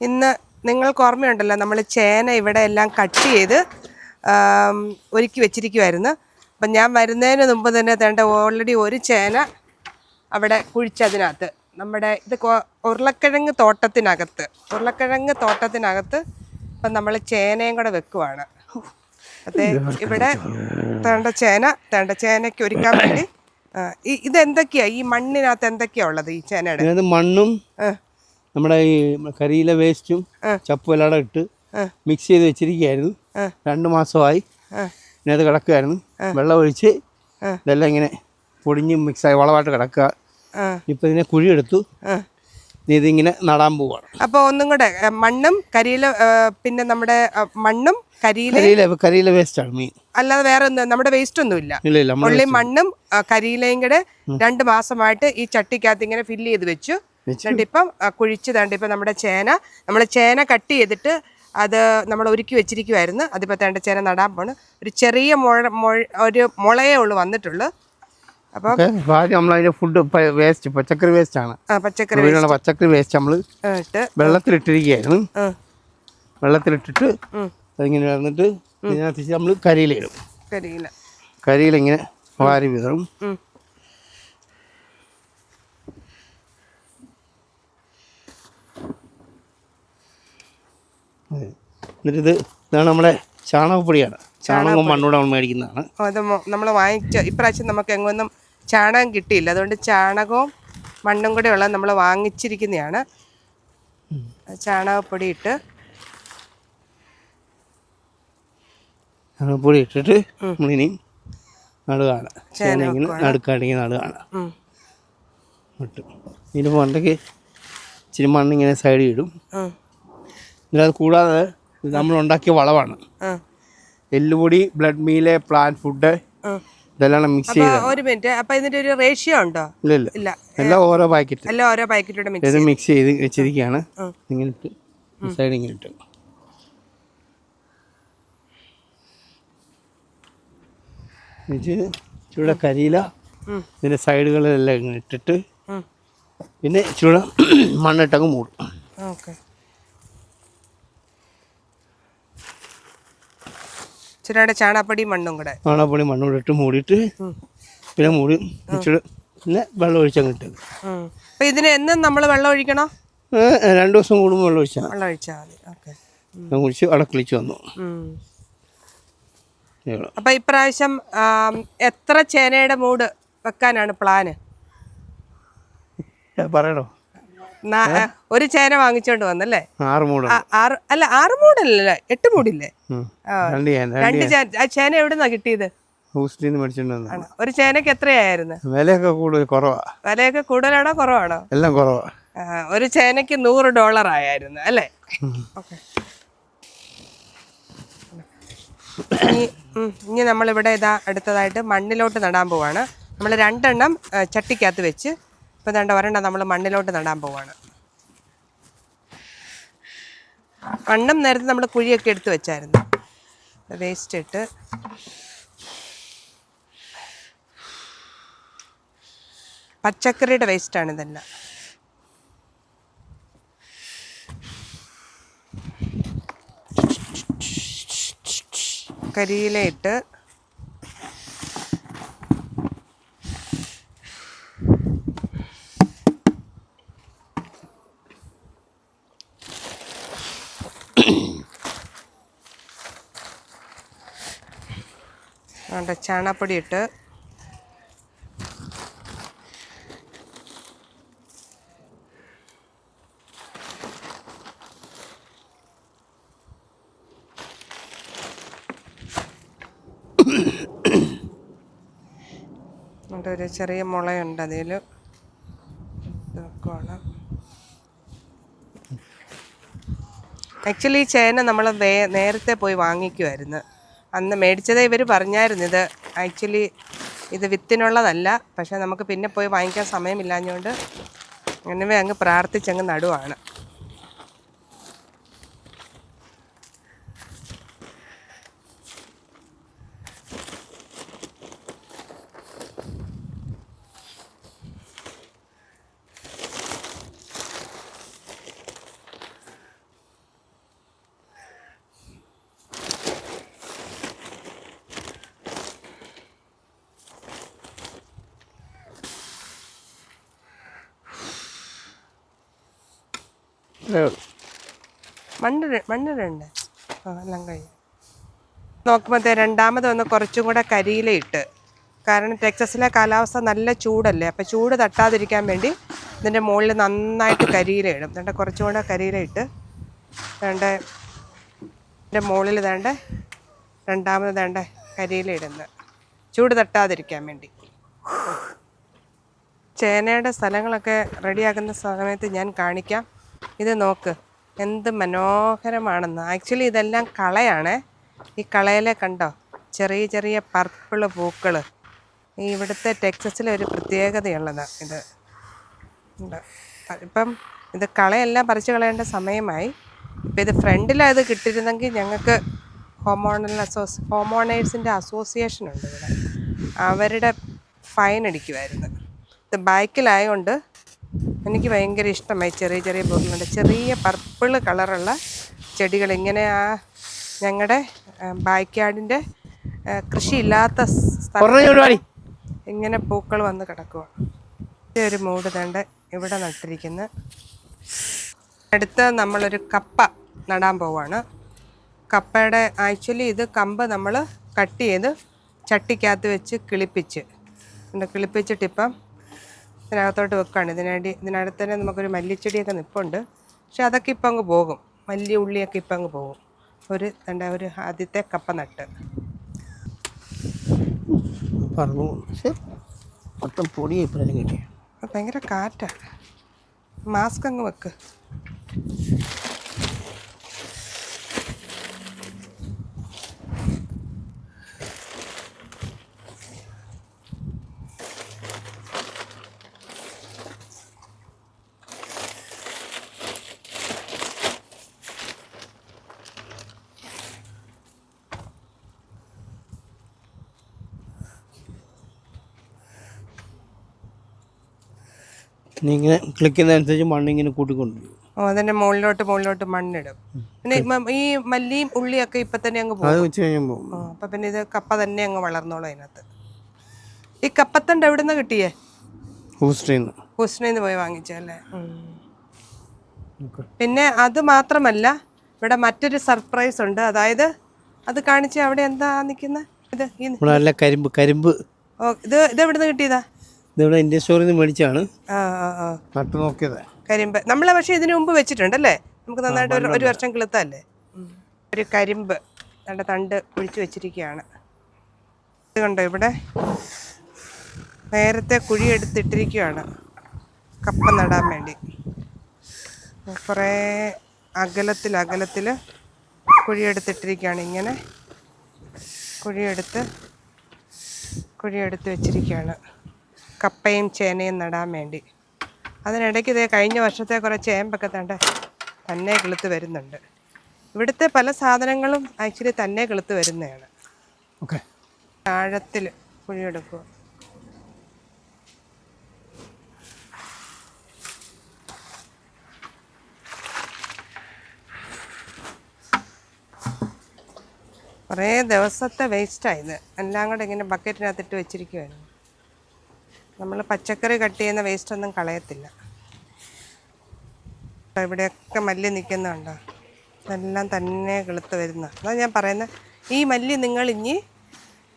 ഇന്ന് നിങ്ങൾക്ക് ഓർമ്മയുണ്ടല്ലോ നമ്മൾ ചേന ഇവിടെ എല്ലാം കട്ട് ചെയ്ത് ഒരുക്കി വെച്ചിരിക്കുമായിരുന്നു അപ്പം ഞാൻ വരുന്നതിന് മുമ്പ് തന്നെ തേണ്ട ഓൾറെഡി ഒരു ചേന അവിടെ കുഴിച്ചതിനകത്ത് നമ്മുടെ ഇത് ഉരുളക്കിഴങ്ങ് തോട്ടത്തിനകത്ത്. ഉരുളക്കിഴങ്ങ് തോട്ടത്തിനകത്ത് ഇപ്പം നമ്മൾ ചേനയും കൂടെ വെക്കുവാണ്. അതെ ഇവിടെ തേണ്ട ചേന തേണ്ട ചേനയ്ക്ക് ഒരുക്കാൻ വേണ്ടി ഇത് എന്തൊക്കെയാ ഇതെന്തൊക്കെയാ? ഈ മണ്ണിനകത്ത് എന്തൊക്കെയാ ഉള്ളത് ഈ ചേനയുടെ? മണ്ണും നമ്മുടെ ഈ കരിയിലെ വേസ്റ്റും ആ. ചപ്പും എല്ലാം ഇട്ട് മിക്സ് ചെയ്ത് വെച്ചിരിക്കുകയായിരുന്നു. രണ്ടു മാസമായി. പിന്നെ ഇതിനകത്ത് കിടക്കുകയായിരുന്നു. വെള്ളം ഒഴിച്ച്. ഇതെല്ലാം ഇങ്ങനെ പൊടിഞ്ഞ് മിക്സായി വളമായിട്ട് കിടക്കുക. ഇപ്പം ഇതിനെ കുഴിയെടുത്തു ഇതിങ്ങനെ നടാൻ പോവാണ്. അപ്പോൾ ഒന്നും കൂടെ മണ്ണും കരിയില പിന്നെ നമ്മുടെ മണ്ണും കരിയില കരിയില വേസ്റ്റ് വേസ്റ്റാണ് മീൻ അല്ലാതെ വേറെ ഒന്നും നമ്മുടെ വേസ്റ്റ് ഒന്നും ഇല്ല. ഉള്ളി മണ്ണും കരിയിലയും കൂടെ രണ്ട് മാസമായിട്ട് ഈ ചട്ടിക്കകത്ത് ഇങ്ങനെ ഫില്ല് ചെയ്ത് വെച്ചു. എന്നിട്ട് ഇപ്പം കുഴിച്ച് തേണ്ട ഇപ്പം നമ്മുടെ ചേന നമ്മൾ ചേന കട്ട് ചെയ്തിട്ട് അത് നമ്മൾ ഒരുക്കി വെച്ചിരിക്കുമായിരുന്നു അതിപ്പോൾ തേണ്ട ചേന നടാൻ പോണ്. ഒരു ചെറിയ മുഴ മുഴ- ഒരു മുളയേ ഉള്ളൂ വന്നിട്ടുള്ളൂ. അപ്പം നമ്മൾ അതിന്റെ ഫുഡ് വേസ്റ്റ് പച്ചക്കറി വേസ്റ്റാണ്. ആ, പച്ചക്കറി പച്ചക്കറി വേസ്റ്റ് നമ്മൾ ഇട്ട്. വെള്ളത്തിലിട്ടിരിക്കുകയായിരുന്നു. വെള്ളത്തിലിട്ടിട്ട് അതിങ്ങനെ വന്നിട്ട് ഇതിനകത്ത് നമ്മൾ കരിയിലിടും. കരിയില. കരിയിലിങ്ങനെ വാരി വിതറും ഉം. അതെ. എന്നിട്ടിത് ഇതാണ് നമ്മുടെ ചാണകപ്പൊടിയാണ്. ചാണകവും മണ്ണൂടെ നമ്മൾ മേടിക്കുന്നതാണ്. അത് നമ്മൾ വാങ്ങിച്ച ഇപ്രാവശ്യം നമുക്ക് എങ്ങൊന്നും ചാണകം കിട്ടിയില്ല. അതുകൊണ്ട് ചാണകവും മണ്ണും കൂടെ ഉള്ളത് നമ്മൾ വാങ്ങിച്ചിരിക്കുന്നതാണ്. ചാണകപ്പൊടി ഇട്ട്. ചാണകപ്പൊടി ഇട്ടിട്ട് നമ്മളിനി നടുകയാണ്. ചേന ഇങ്ങനെ നടുക്കാണെങ്കിൽ നടുകയാണ്. ഇട്ട്. ഇതിന് പണ്ടൊക്കെ ഇച്ചിരി മണ്ണിങ്ങനെ സൈഡിൽ ഇടും. എന്നിട്ട് അത് കൂടാതെ ഇത് നമ്മൾ ഉണ്ടാക്കിയ വളമാണ് എല്ലുപൊടി ബ്ലഡ് മീൽ പ്ലാന്റ് ഫുഡ് ഇതെല്ലാം മിക്സ് ചെയ്ത് ഒരു മിനിറ്റ്. അപ്പൊ ഇതിന്റെ ഒരു റേഷ്യോ ഉണ്ടോ? ഇല്ല ഇല്ല. എല്ലാം ഓരോ പാക്കറ്റ്. എല്ലാം ഓരോ പാക്കറ്റിലൂടെ മിക്സ് മിക്സ് ചെയ്ത് വെച്ചിരിക്കുകയാണ്. ഇങ്ങനെ സൈഡ് ഇങ്ങനെ ഇട്ട്. എന്നിട്ട് കരിയില ഇതിന്റെ സൈഡുകളിലെല്ലാം ഇങ്ങനെ ഇട്ടിട്ട് പിന്നെ ചൂട മണ്ണിട്ടങ്ങ് മൂടും. ഓക്കെ. ഇച്ചിരിയുടെ ചാണകപ്പൊടി മണ്ണും കൂടെ. ചാണാപ്പൊടി മണ്ണും കൂടെ ഇട്ട് മൂടിയിട്ട് പിന്നെ മൂടി ഇച്ചിരി പിന്നെ വെള്ളം ഒഴിച്ചങ്ങ് ഇട്ട്. അപ്പൊ ഇതിന് എന്നും നമ്മൾ വെള്ളം ഒഴിക്കണോ? രണ്ടു ദിവസം കൂടുമ്പോൾ വെള്ളം ഒഴിച്ചാൽ വെള്ളം ഒഴിച്ചാൽ മതി. ഓക്കെ. കുടിച്ച് അവിടെ വന്നു. അപ്പൊ ഇപ്രാവശ്യം എത്ര ചേനയുടെ മൂട് വെക്കാനാണ് പ്ലാന്? പറയണോ ഒരു ചേന വാങ്ങിച്ചോണ്ട് വന്നല്ലേ? ആറ് മൂടും അല്ല ആറ് മൂടല്ലേ എട്ട് മൂടില്ലേ. രണ്ട് ചേന എവിടെന്നാ രണ്ട് ചേന. ആ ചേന എവിടുന്നാ കിട്ടിയത്. ഒരു ചേനക്ക് എത്രയായിരുന്നു? വിലയൊക്കെ കൂടുതൽ കുറവാ. വിലയൊക്കെ കൂടുതലാണോ കുറവാണോ? എല്ലാം കുറവാ. ഒരു ചേനക്ക് നൂറ് ഡോളർ ആയിരുന്നു അല്ലേ? ഇനി നമ്മളിവിടെ ഇതാ അടുത്തതായിട്ട് മണ്ണിലോട്ട് നടാൻ പോവാണ്. നമ്മൾ രണ്ടെണ്ണം ചട്ടിക്കകത്ത് വെച്ച് ഇപ്പം തണ്ട ഒരെണ്ണം നമ്മൾ മണ്ണിലോട്ട് നടാൻ പോവാണ്. മണ്ണും നേരത്തെ നമ്മൾ കുഴിയൊക്കെ എടുത്തു വെച്ചായിരുന്നു. വേസ്റ്റ് ഇട്ട്. പച്ചക്കറിയുടെ വേസ്റ്റാണ് ഇതെല്ലാം. കരിയില ഇട്ട് വേണ്ട ചാണകപ്പൊടി ഇട്ട് ഒരു ചെറിയ മുളയുണ്ട് അതിൽ. ആക്ച്വലി ഈ ചേന നമ്മൾ നേരത്തെ പോയി വാങ്ങിക്കുമായിരുന്നു അന്ന് മേടിച്ചത് ഇവർ പറഞ്ഞായിരുന്നു ഇത്. ആക്ച്വലി ഇത് വിത്തിനുള്ളതല്ല. പക്ഷേ നമുക്ക് പിന്നെ പോയി വാങ്ങിക്കാൻ സമയമില്ലാഞ്ഞുകൊണ്ട് അങ്ങനെ അങ്ങ് പ്രാർത്ഥിച്ചങ്ങ് നടുവാണ്. ഇത്രയേ ഉള്ളൂ ആ എല്ലാം നോക്കുമ്പോൾ രണ്ടാമത് വന്ന് കുറച്ചും കൂടെ കരിയിലയിട്ട്. കാരണം ടെക്സസിലെ കാലാവസ്ഥ നല്ല ചൂടല്ലേ? അപ്പോൾ ചൂട് തട്ടാതിരിക്കാൻ വേണ്ടി ഇതിന്റെ മുകളിൽ നന്നായിട്ട് കരിയില ഇടും. വേണ്ട കുറച്ചും കൂടെ കരിയില ഇട്ട് വേണ്ട ഇതിന്റെ മുകളിൽ വേണ്ട രണ്ടാമത് വേണ്ട കരിയില ഇടുന്നത് ചൂട് തട്ടാതിരിക്കാൻ വേണ്ടി. ചേനയുടെ സ്ഥലങ്ങളൊക്കെ റെഡിയാക്കുന്ന സമയത്ത് ഞാൻ കാണിക്കാം. ഇത് നോക്ക്. എന്ത് മനോഹരമാണെന്ന്. ആക്ച്വലി ഇതെല്ലാം കളയാണ്. ഈ കളയിലെ കണ്ടോ? ചെറിയ ചെറിയ പർപ്പിൾ പൂക്കൾ ഈ ഇവിടുത്തെ ടെക്സസിലെ ഒരു പ്രത്യേകതയുള്ളതാണ് ഇത്. ഇപ്പം ഇത് കളയെല്ലാം പറിച്ചു കളയേണ്ട സമയമായി. ഇപ്പം ഇത് ഫ്രണ്ടിലാണ് കിട്ടിയിരുന്നെങ്കിൽ ഞങ്ങൾക്ക് ഹോമോണൽ അസോസ് ഹോമോണേഴ്സിന്റെ അസോസിയേഷൻ ഉണ്ട് ഇവിടെ. അവരുടെ ഫൈൻ അടിക്കുമായിരുന്നു ഇത് ബാക്കിലായതുകൊണ്ട് എനിക്ക് ഭയങ്കര ഇഷ്ടമായി ചെറിയ ചെറിയ പൂക്കളുണ്ട് ചെറിയ പർപ്പിൾ കളറുള്ള ചെടികൾ. ഇങ്ങനെ ആ ഞങ്ങളുടെ ബാക്ക്യാർഡിന്റെ കൃഷിയില്ലാത്ത സ്ഥലം ഇങ്ങനെ പൂക്കൾ വന്ന് കിടക്കുക ഒരു മൂട് തണ്ട് ഇവിടെ നട്ടിരിക്കുന്നു. അടുത്ത് നമ്മളൊരു കപ്പ നടാൻ പോവാണ്. കപ്പയുടെ ആക്ച്വലി ഇത് കമ്പ് നമ്മൾ കട്ട് ചെയ്ത് ചട്ടിക്കകത്ത് വെച്ച് കിളിപ്പിച്ച്. കിളിപ്പിച്ചിട്ടിപ്പം ഇതിനകത്തോട്ട് വെക്കുകയാണ് ഇതിനടി ഇതിനകത്ത് തന്നെ നമുക്കൊരു മല്ലിച്ചെടിയൊക്കെ നിൽപ്പുണ്ട് പക്ഷെ അതൊക്കെ ഇപ്പം അങ്ങ് പോകും. മല്ലി ഉള്ളിയൊക്കെ ഇപ്പം അങ്ങ് പോകും. ഒരു എന്താ ഒരു ആദ്യത്തെ കപ്പ നട്ട്. പറഞ്ഞു മൊത്തം പൊടി ഭയങ്കര കാറ്റാണ് മാസ്ക് അങ്ങ് വെക്ക്. ഇങ്ങനെ ക്ലിക്കുന്നതനുസരിച്ച് മണ്ണിങ്ങനെ കൂട്ടിക്കൊണ്ട് ഓ അതിന്റെ മുകളിലോട്ട് മുകളിലോട്ട് മണ്ണിടും. പിന്നെ മ- ഈ മല്ലിയും ഉള്ളിയൊക്കെ ഇപ്പൊ തന്നെ അങ്ങ് പോകും. അത് വെച്ച് കഴിയുമ്പോൾ ആ, അപ്പം പിന്നെ ഇത് കപ്പ തന്നെ അങ്ങ് വളർന്നോളും അതിനകത്ത്. ഈ കപ്പത്തണ്ട് എവിടെ നിന്ന് കിട്ടിയേ ഹൂസ്റ്ററിൽ നിന്ന് ഹുസ്നയിൽ പോയി വാങ്ങിച്ചല്ലേ പിന്നെ അത് മാത്രമല്ല ഇവിടെ മറ്റൊരു സർപ്രൈസ് ഉണ്ട്. അതായത് അത് കാണിച്ച് അവിടെ എന്താ നിൽക്കുന്നത് ഇത് ഈ ഇവിടെ നല്ല കരിമ്പ് കരിമ്പ്. ഓ ഇത് ഇത് എവിടെ നിന്ന് കിട്ടിയതാ? ഇതിവിടെ ഇന്ത്യൻ സ്റ്റോറിൽ നിന്ന് മേടിച്ചാണ് നട്ടു നോക്കിയത്. കരിമ്പ്. നമ്മൾ പക്ഷേ ഇതിനു മുമ്പ് വെച്ചിട്ടുണ്ടല്ലേ? നമുക്ക് നന്നായിട്ട് ഒരു ഒരു വർഷം കിളുത്തല്ലേ ഒരു കരിമ്പ് നല്ല തണ്ട് കുഴിച്ച് വെച്ചിരിക്കുകയാണ്. ഇത് കണ്ടോ ഇവിടെ? നേരത്തെ കുഴിയെടുത്തിട്ടിരിക്കുകയാണ്. കപ്പ നടാൻ വേണ്ടി. കുറേ അകലത്തിൽ അകലത്തിൽ കുഴിയെടുത്തിട്ടിരിക്കുകയാണ്. ഇങ്ങനെ കുഴിയെടുത്ത് കുഴിയെടുത്ത് വെച്ചിരിക്കുകയാണ്. കപ്പയും ചേനയും നടാൻ വേണ്ടി. അതിനിടയ്ക്ക് ഇതേ കഴിഞ്ഞ വർഷത്തെ കുറേ ചേമ്പൊക്കെ തണ്ട തന്നെ കിളുത്ത് വരുന്നുണ്ട്. ഇവിടുത്തെ പല സാധനങ്ങളും ആക്ച്വലി തന്നെ കിളുത്ത് വരുന്നതാണ്. ഓക്കെ. ആഴത്തിൽ കുഴിയെടുക്കുക. കുറേ ദിവസത്തെ വേസ്റ്റായത് എല്ലാം കൂടെ ഇങ്ങനെ ബക്കറ്റിനകത്തിട്ട് വെച്ചിരിക്കുമായിരുന്നു നമ്മൾ പച്ചക്കറി കട്ട് ചെയ്യുന്ന വേസ്റ്റ് ഒന്നും കളയത്തില്ല. ഇവിടെയൊക്കെ മല്ലി നിൽക്കുന്നുണ്ടോ ഇതെല്ലാം തന്നെ കിളുത്ത് വരുന്ന. അതാ ഞാൻ പറയുന്നത് ഈ മല്ലി നിങ്ങൾ ഇനി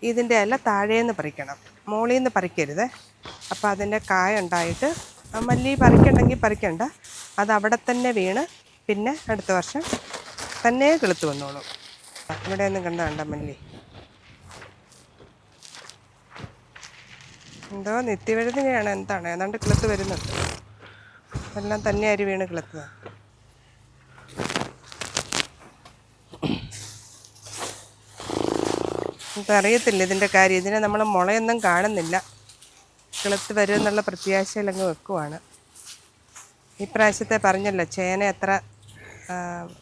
ഇതിന്റെ അല്ല താഴേന്ന് പറിക്കണം. മുകളിൽ നിന്ന് പറിക്കരുത്. അപ്പോൾ അതിന്റെ കായ ഉണ്ടായിട്ട് ആ മല്ലി പറിക്കണമെങ്കിൽ പറിക്കണ്ട. അത് അവിടെ തന്നെ വീണ് പിന്നെ അടുത്ത വർഷം തന്നെ കിളുത്ത് വന്നോളും. ഇവിടെ ഒന്നും കണ്ട മല്ലി? എന്തോ നിത്യവഴുതിനെയാണ് എന്താണ്? ഏതാണ്ട് കിളുത്ത് വരുന്നുണ്ട് എല്ലാം തന്നെ അരി വീണ് കിളത്ത് അറിയത്തില്ല ഇതിന്റെ കാര്യം. ഇതിനെ നമ്മൾ മുളയൊന്നും കാണുന്നില്ല. കിളുത്ത് വരും എന്നുള്ള പ്രത്യാശയിൽ അങ്ങ് വെക്കുവാണ്. ഈ പ്രാവശ്യത്തെ പറഞ്ഞല്ലോ ചേന എത്ര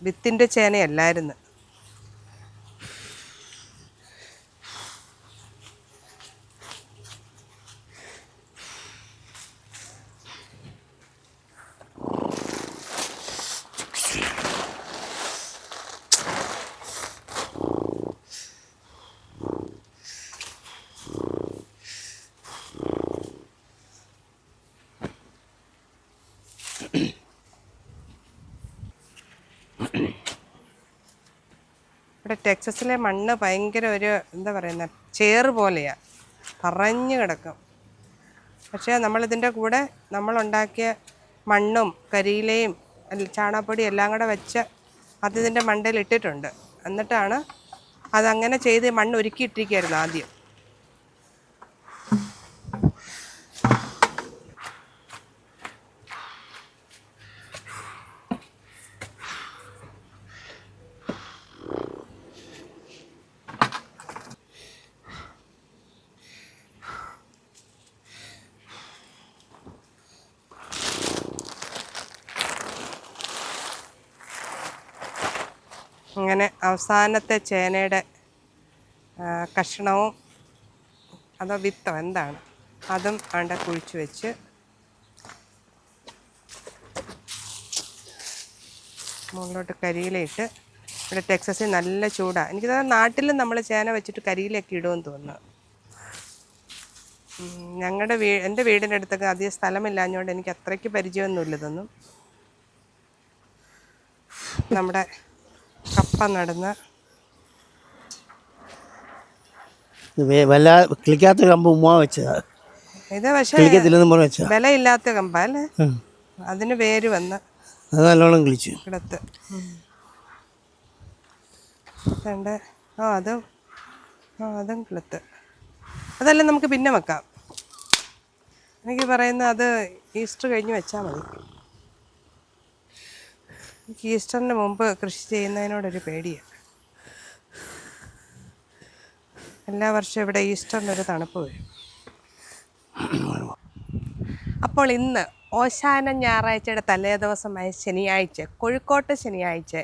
വിത്തിന്റെ ചേനയല്ലായിരുന്നു. ഇവിടെ ടെക്സസിലെ മണ്ണ് ഭയങ്കര ഒരു എന്താ പറയുന്ന ചേറ് പോലെയാണ് പറഞ്ഞു കിടക്കും. പക്ഷേ നമ്മളിതിന്റെ കൂടെ നമ്മളുണ്ടാക്കിയ മണ്ണും കരിയിലയും ചാണകപ്പൊടി എല്ലാം കൂടെ വെച്ച് അത് ഇതിന്റെ മണ്ടയിൽ ഇട്ടിട്ടുണ്ട് എന്നിട്ടാണ് അതങ്ങനെ ചെയ്ത് മണ്ണ് ഒരുക്കിയിട്ടിരിക്കുകയായിരുന്നു ആദ്യം. അങ്ങനെ അവസാനത്തെ ചേനയുടെ കഷ്ണവും അതോ വിത്തോ എന്താണ്? അതും അവിടെ കുഴിച്ച് വെച്ച് മുകളിലോട്ട് കരിയിലയിട്ട് ഇവിടെ ടെക്സസിൽ നല്ല ചൂടാണ് എനിക്ക് തോന്നുന്നു നാട്ടിലും നമ്മൾ ചേന വെച്ചിട്ട് കരിയിലൊക്കെ ഇടുമെന്ന് തോന്നുന്നു. ഞങ്ങളുടെ വീ എന്റെ വീടിന്റെ അടുത്തൊക്കെ അധികം സ്ഥലമില്ലാഞ്ഞുകൊണ്ട് എനിക്ക് അത്രയ്ക്ക് പരിചയമൊന്നുമില്ല ഇതൊന്നും. നമ്മുടെ കപ്പ നടന്ന്. വല്ല കിളിക്കാത്ത കമ്പ് ഉമ്മ വെച്ചതാ. ഇത് പക്ഷേ വിലയില്ലാത്ത കമ്പ അല്ലേ? അതിന് പേര് വന്ന്. അത് നല്ലോണം കിളിച്ചു. കിടത്ത്. രണ്ട്. ആ അതും. ആ അതും കിളുത്ത് അതെല്ലാം നമുക്ക് പിന്നെ വെക്കാം. എനിക്ക് പറയുന്ന അത് ഈസ്റ്റർ കഴിഞ്ഞ് വെച്ചാൽ മതി. എനിക്ക് ഈസ്റ്ററിന് മുമ്പ് കൃഷി ചെയ്യുന്നതിനോടൊരു പേടിയാണ് എല്ലാ വർഷവും ഇവിടെ ഈസ്റ്ററിനൊരു തണുപ്പ് വരും. അപ്പോൾ ഇന്ന് ഓശാന ഞായറാഴ്ചയുടെ തലേ ദിവസമായ ശനിയാഴ്ച കോഴിക്കോട്ട് ശനിയാഴ്ച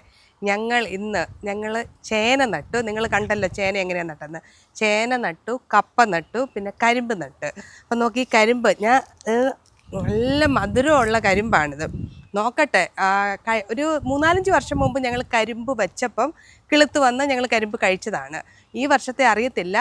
ഞങ്ങൾ ഇന്ന് ഞങ്ങൾ ചേന നട്ടു. നിങ്ങൾ കണ്ടല്ലോ ചേന എങ്ങനെയാണ് നട്ടെന്ന്. ചേന നട്ടു കപ്പ നട്ടു പിന്നെ കരിമ്പ് നട്ട്. അപ്പം നോക്കി കരിമ്പ് ഞാൻ നല്ല മധുരമുള്ള കരിമ്പാണിത്. നോക്കട്ടെ. ഒരു മൂന്നാലഞ്ച് വർഷം മുമ്പ് ഞങ്ങൾ കരിമ്പ് വെച്ചപ്പം കിളുത്ത് വന്ന് ഞങ്ങൾ കരിമ്പ് കഴിച്ചതാണ്. ഈ വർഷത്തെ അറിയത്തില്ല.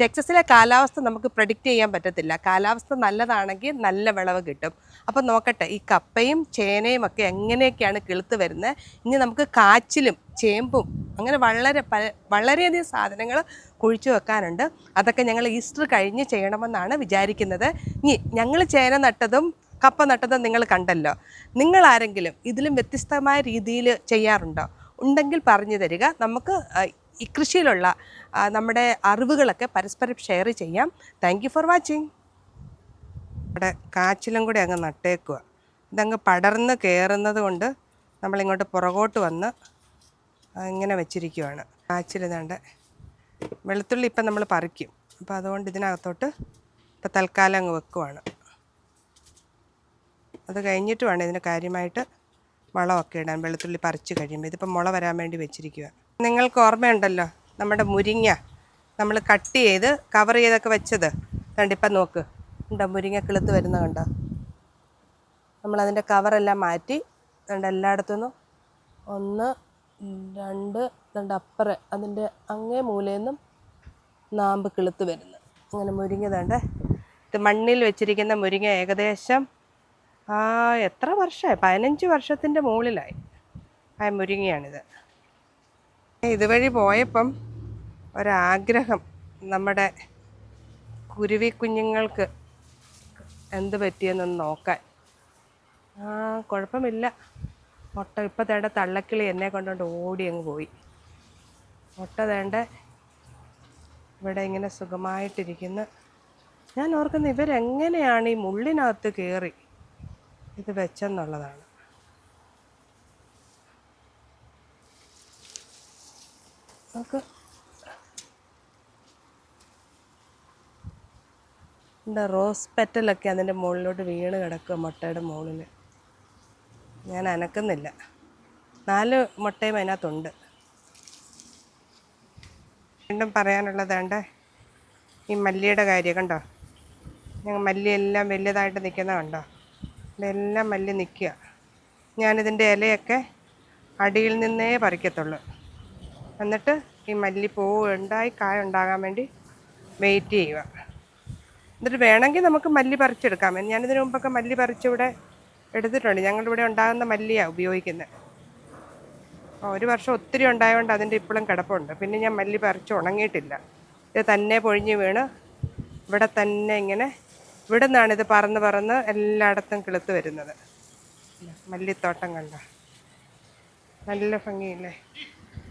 ടെക്സസിലെ കാലാവസ്ഥ നമുക്ക് പ്രഡിക്റ്റ് ചെയ്യാൻ പറ്റത്തില്ല. കാലാവസ്ഥ നല്ലതാണെങ്കിൽ നല്ല വിളവ് കിട്ടും. അപ്പം നോക്കട്ടെ ഈ കപ്പയും ചേനയും ഒക്കെ എങ്ങനെയൊക്കെയാണ് കിളുത്ത് വരുന്നത്? ഇനി നമുക്ക് കാച്ചിലും ചേമ്പും അങ്ങനെ വളരെ പല വളരെയധികം സാധനങ്ങൾ കുഴിച്ചു വെക്കാനുണ്ട്. അതൊക്കെ ഞങ്ങൾ ഈസ്റ്റർ കഴിഞ്ഞ് ചെയ്യണമെന്നാണ് വിചാരിക്കുന്നത്. ഇനി ഞങ്ങൾ ചേന നട്ടതും കപ്പ നട്ടത് നിങ്ങൾ കണ്ടല്ലോ. നിങ്ങൾ ആരെങ്കിലും ഇതിലും വ്യത്യസ്തമായ രീതിയിൽ ചെയ്യാറുണ്ടോ? ഉണ്ടെങ്കിൽ പറഞ്ഞു തരിക. നമുക്ക് ഈ കൃഷിയിലുള്ള നമ്മുടെ അറിവുകളൊക്കെ പരസ്പരം ഷെയർ ചെയ്യാം. താങ്ക് ഫോർ വാച്ചിങ് ഇവിടെ കാച്ചിലും കൂടി അങ്ങ് നട്ടേക്കുക ഇതങ്ങ് പടർന്ന് കയറുന്നത് കൊണ്ട് നമ്മളിങ്ങോട്ട് പുറകോട്ട് വന്ന് ഇങ്ങനെ വെച്ചിരിക്കുവാണ്. കാച്ചിൽ ഇതാണ്ട് വെളുത്തുള്ളി ഇപ്പം നമ്മൾ പറിക്കും. അപ്പോൾ അതുകൊണ്ട് ഇതിനകത്തോട്ട് ഇപ്പം തൽക്കാലം അങ്ങ് വെക്കുവാണ്. അത് കഴിഞ്ഞിട്ട് വേണം ഇതിന് കാര്യമായിട്ട് വളമൊക്കെ ഇടാൻ വെളുത്തുള്ളി പറിച്ച് കഴിയുമ്പോൾ. ഇതിപ്പോൾ മുള വരാൻ വേണ്ടി വെച്ചിരിക്കുക നിങ്ങൾക്ക് ഓർമ്മയുണ്ടല്ലോ നമ്മുടെ മുരിങ്ങ. നമ്മൾ കട്ട് ചെയ്ത് കവർ ചെയ്തൊക്കെ വെച്ചത്. കണ്ടിപ്പം നോക്ക്. ഉണ്ടോ മുരിങ്ങ കിളുത്ത് വരുന്ന കണ്ടോ? നമ്മളതിന്റെ കവറെല്ലാം മാറ്റി കണ്ട എല്ലായിടത്തുനിന്നും ഒന്ന് രണ്ട് രണ്ട് അപ്പറ് അതിന്റെ അങ്ങേ മൂലയിൽ നിന്നും നാമ്പ് കിളുത്ത് വരുന്നു അങ്ങനെ മുരിങ്ങ തണ്ടേ ഇത് മണ്ണിൽ വെച്ചിരിക്കുന്ന മുരിങ്ങ ഏകദേശം ആ എത്ര വർഷമായി? പതിനഞ്ച് വർഷത്തിന്റെ മുകളിലായി. ആ മുരിങ്ങയാണിത്. ഇതുവഴി പോയപ്പം ഒരാഗ്രഹം നമ്മുടെ കുരുവി കുഞ്ഞുങ്ങൾക്ക് എന്ത് പറ്റിയെന്നൊന്ന് നോക്കാൻ. ആ കുഴപ്പമില്ല. മുട്ട ഇപ്പം തേണ്ട തള്ളക്കിളി എന്നെ കൊണ്ടുകൊണ്ട് ഓടി അങ്ങ് പോയി. മുട്ട തേണ്ട ഇവിടെ ഇങ്ങനെ സുഖമായിട്ടിരിക്കുന്ന. ഞാൻ ഓർക്കുന്നത് ഇവരെങ്ങനെയാണ് ഈ മുള്ളിനകത്ത് കയറി ഇത് വെച്ചെന്നുള്ളതാണ്. നമുക്ക് എന്താ റോസ് പെറ്റലൊക്കെ അതിന്റെ മുകളിലോട്ട് വീണ് കിടക്കുക മുട്ടയുടെ മുകളിൽ ഞാൻ അനക്കുന്നില്ല. നാല് മുട്ടയും അതിനകത്തുണ്ട്. വീണ്ടും പറയാനുള്ളതാണ്ട് ഈ മല്ലിയുടെ കാര്യം കണ്ടോ? ഞങ്ങൾ മല്ലി എല്ലാം വലിയതായിട്ട് നിൽക്കുന്ന കണ്ടോ? ഇതെല്ലാം മല്ലി നിൽക്കുക. ഞാനിതിന്റെ ഇലയൊക്കെ അടിയിൽ നിന്നേ പറിക്കത്തുള്ളൂ. എന്നിട്ട് ഈ മല്ലിപ്പൂവ് ഉണ്ടായി കായ ഉണ്ടാകാൻ വേണ്ടി വെയിറ്റ് ചെയ്യുക. എന്നിട്ട് വേണമെങ്കിൽ നമുക്ക് മല്ലി പറിച്ചെടുക്കാം. ഞാനിതിനു മുമ്പൊക്കെ മല്ലി പറിച്ചിവിടെ എടുത്തിട്ടുണ്ട്. ഞങ്ങളിവിടെ ഉണ്ടാകുന്ന മല്ലിയാണ് ഉപയോഗിക്കുന്നത് ഒരു വർഷം ഒത്തിരി ഉണ്ടായതുകൊണ്ട് അതിന്റെ ഇപ്പോഴും കിടപ്പുണ്ട്. പിന്നെ ഞാൻ മല്ലി പറിച്ച് ഉണങ്ങിയിട്ടില്ല. ഇത് തന്നെ പൊഴിഞ്ഞ് വീണ് ഇവിടെ തന്നെ ഇങ്ങനെ ഇവിടെ നിന്നാണ് ഇത് പറന്ന് പറന്ന് എല്ലായിടത്തും കിളുത്ത് വരുന്നത്. മല്ലിത്തോട്ടം കണ്ട? നല്ല ഭംഗിയില്ലേ?